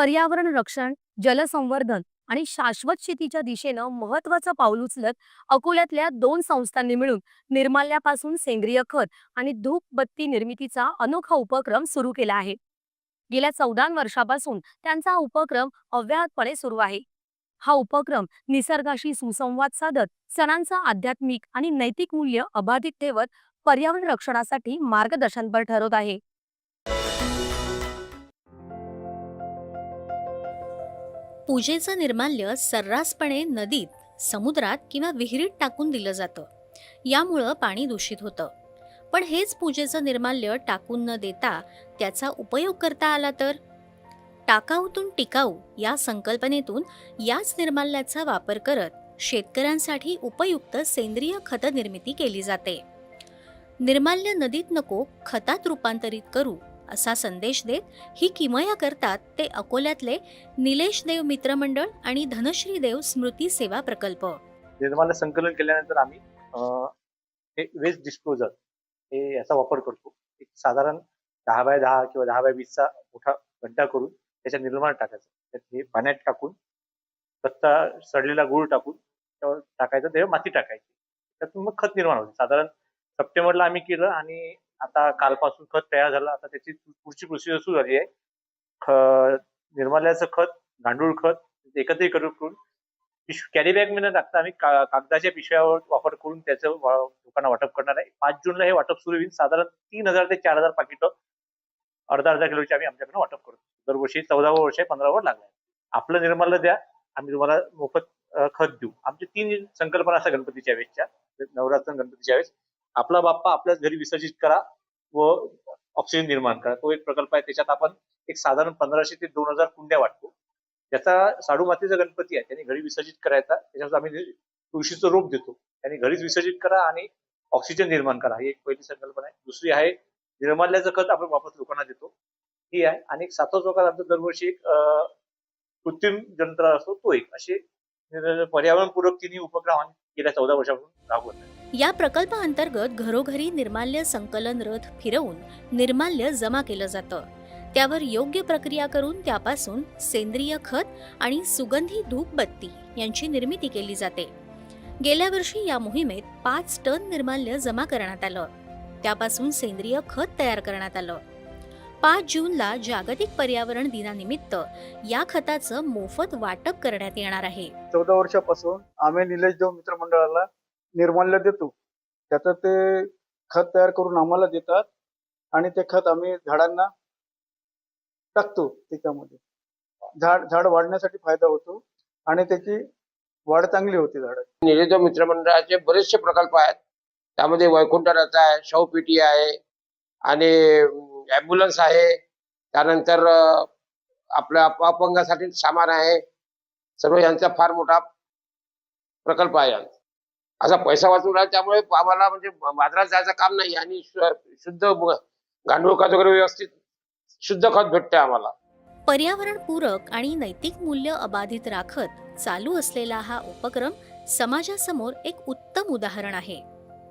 पर्यावरण रक्षण जलसंवर्धन आणि शाश्वत शेतीच्या दिशेनं महत्वाचं पाऊल उचलत अकोल्यातल्या दोन संस्थांनी मिळून निर्माल्यापासून सेंद्रिय खत आणि धूप बत्ती निर्मितीचा अनोखा उपक्रम सुरू केला आहे. गेल्या चौदा वर्षापासून त्यांचा उपक्रम अव्याहतपणे सुरू आहे. हा उपक्रम निसर्गाशी सुसंवाद साधत सणांचं आध्यात्मिक आणि नैतिक मूल्य अबाधित ठेवत पर्यावरण रक्षणासाठी मार्गदर्शनपर ठरवत आहे. पूजेचं निर्माल्य सर्रासपणे नदीत समुद्रात किंवा विहिरीत टाकून दिलं जातं. यामुळं पाणी दूषित होतं. पण हेच पूजेचं निर्माल्य टाकून न देता त्याचा उपयोग करता आला तर? टाकाऊतून टिकाऊ या संकल्पनेतून याच निर्माल्याचा वापर करत शेतकऱ्यांसाठी उपयुक्त सेंद्रिय खत निर्मिती केली जाते. निर्माल्य नदीत नको खतात रूपांतरित करू. असा संदेश देत ही किमया करतात ते अकोल्यातले निलेश देव मित्रमंडळ आणि धनश्री देव स्मृती सेवा प्रकल्प. निर्माला संकलन केल्यानंतर आम्ही हे वेस्ट डिस्पोजल हे याचा वापर करतो. एक साधारण दहा बाय दहा किंवा दहा बाय वीसचा मोठा गड्डा करून त्याच्या निर्माण टाकायचं. हे पाण्यात टाकून कच्चा सडलेला गुळ टाकून त्यावर टाकायचं तेव्हा माती टाकायची. त्यातून मग खत निर्माण होते. साधारण सप्टेंबरला आम्ही केलं आणि आता कालपासून खत तयार झालं. आता त्याची पुढची प्रोसिजर सुरू झाली आहे. ख निर्माल्याचं खत गांडूळ खत एकत्रित करून कॅरी बॅगमध्ये टाकता आम्ही. कागदाच्या पिशव्यावर वापर करून त्याचं लोकांना वाटप करणार आहे. पाच जूनला हे वाटप सुरू होईल. साधारण तीन हजार ते चार हजार पाकिट अर्धा अर्धा किलोची आम्ही आमच्याकडे वाटप करतो. दरवर्षी चौदावं वर्ष आहे पंधरावर लागलाय आपलं निर्माल्य द्या. आम्ही तुम्हाला मोफत खत देऊ. आमचे तीन संकल्पना असतात गणपतीच्या वेळेसच्या. नवरात्र गणपतीच्या वेळेस. आपला बाप्पा आपल्याच घरी विसर्जित करा व ऑक्सिजन निर्माण करा. तो एक प्रकल्प आहे. त्याच्यात आपण एक साधारण पंधराशे ते दोन हजार कुंड्या वाटतो. ज्याचा साडू मातीचा गणपती आहे. त्यांनी घरी विसर्जित करायचा. त्याच्यावर आम्ही तुळशीचं रोप देतो. त्यांनी घरीच विसर्जित करा आणि ऑक्सिजन निर्माण करा. ही एक पहिली संकल्पना आहे. दुसरी आहे निर्माल्याचं खत आपण वापस लोकांना देतो. ही आहे. आणि एक सातवा चौकात आमचा दरवर्षी एक कृत्रिम जंत्र असतो. तो एक. असे पर्यावरणपूरक तिन्ही उपक्रम आम्ही गेल्या चौदा वर्षापासून राबवत आहे. या प्रकल्पाअंतर्गत घरोघरी निर्माल्य संकलन रथ फिरवून निर्माल्य जमा केलं जातं. त्यावर योग्य प्रक्रिया करून त्यापासून सेंद्रिय खत आणि सुगंधी धूपबत्ती यांची निर्मिती केली जाते. गेल्या वर्षी या मोहिमेत पाच टन निर्माल्य जमा करण्यात आलं. त्यापासून सेंद्रिय खत तयार करण्यात आलं. पाच जूनला जागतिक पर्यावरण दिनानिमित्त या खताचं मोफत वाटप करण्यात येणार आहे. चौदा वर्षापासून आम्ही निलेश देव मित्रमंडळाला मंडळाला निर्माल्य देतो. त्याचं ते खत तयार करून आम्हाला देतात आणि ते खत आम्ही झाडांना टाकतो त्याच्यामध्ये. झाड झाड वाढण्यासाठी फायदा होतो आणि त्याची वाढ चांगली होते झाडाची. निवेद मित्रमंडळाचे बरेचसे प्रकल्प आहेत. त्यामध्ये वैकुंठ आहे शवपेटी आहे आणि ॲम्ब्युलन्स आहे. त्यानंतर आपल्या अपंगासाठी सामान आहे. सर्व यांचा फार मोठा प्रकल्प आहे. यांचा. असा पैसा वाचून राहिला त्यामुळे आम्हाला म्हणजे बाजारात जायचं काम नाही आणि शुद्ध गांडूळ खत वगैरे व्यवस्थित शुद्ध खत भेटते आम्हाला. पर्यावरणपूरक आणि नैतिक मूल्य अबाधित राखत चालू असलेला हा उपक्रम समाजासमोर एक उत्तम उदाहरण आहे.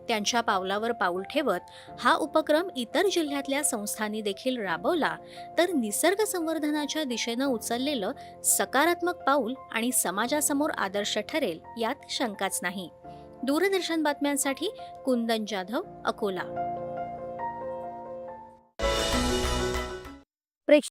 त्यांच्या पावलावर पाऊल ठेवत हा उपक्रम इतर जिल्ह्यातल्या संस्थांनी देखील राबवला तर निसर्ग संवर्धनाच्या दिशेनं उचललेलं सकारात्मक पाऊल आणि समाजासमोर आदर्श ठरेल यात शंकाच नाही. दूरदर्शन बातम्यांसाठी कुंदन जाधव अकोला.